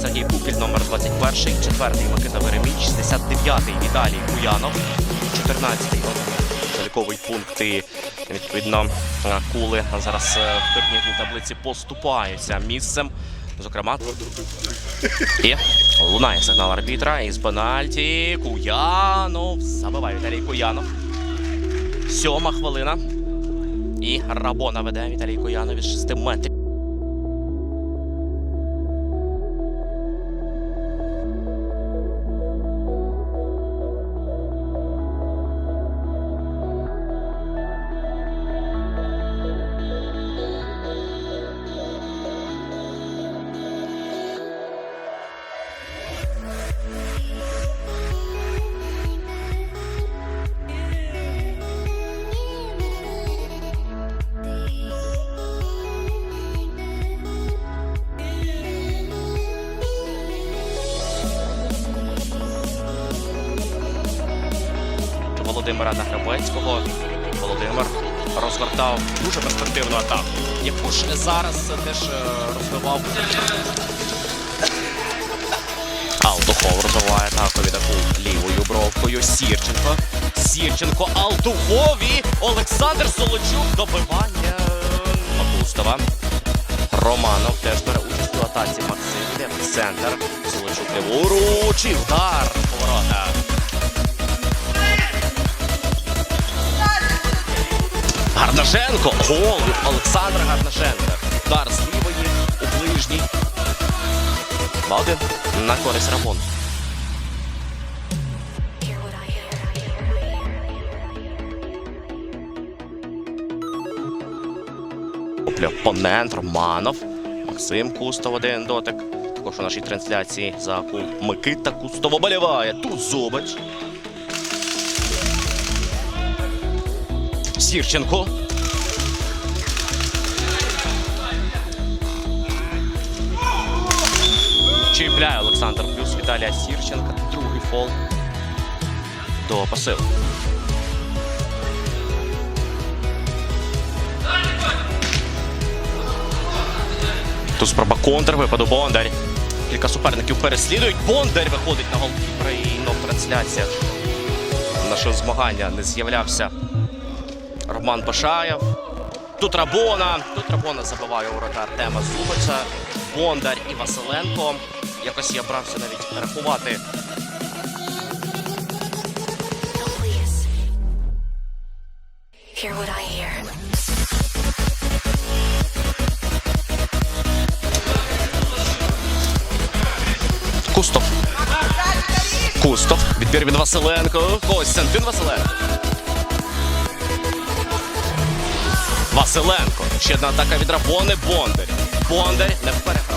Сергій Кукіль, номер 21, 4 Микита Вереміч, 69-й Віталій Куянов, 14-й заліковий пункт і відповідно е, кули зараз е, в турнірній таблиці поступаються місцем. Зокрема, і лунає сигнал арбітра із пенальті. Куянов забиває Віталій Куянов. Сьома хвилина. І Рабона веде Віталій Куянов із 6 метрів. Володимира Награбецького. Володимир розгортав дуже перспективну атаку, яку ж зараз теж е, розвивав. Алтухов розвиває атаку від атаку лівою бровкою. Сірченко. Сірченко Алтухові. Олександр Солочук добивання Макустова. Романов теж бере участь у атаці Максим. Йде в центр. Солочук ліворуч. І удар поворота. Гарнашенко. Гол Олександра Гарнашенка. Удар з лівої у ближній. 2-1 на користь Рамон. Опонент Романов. Максим Кустов один дотик. Також у нашій трансляції за кул Микита Кустов оболіває. Тут Зубач. Сірченко. Чіпляє Олександр плюс Віталія Сірченка. Другий фол до посилу. Тут спроба контр, випаду Бондар. Кілька суперників переслідують. Бондар виходить на голкіпера і ну, в трансляціях нашого змагання не з'являвся Роман Башаєв. Тут Рабона. Тут Рабона забиває ворота Артема Зубиця. Бондар і Василенко. Якось я брався навіть рахувати. Hear what I hear. Кустов. Кустов. Відбір від Василенко. Костянтин Василенко. Василенко. Ще одна атака від Рабони. Бондарь. Бондарь не переграти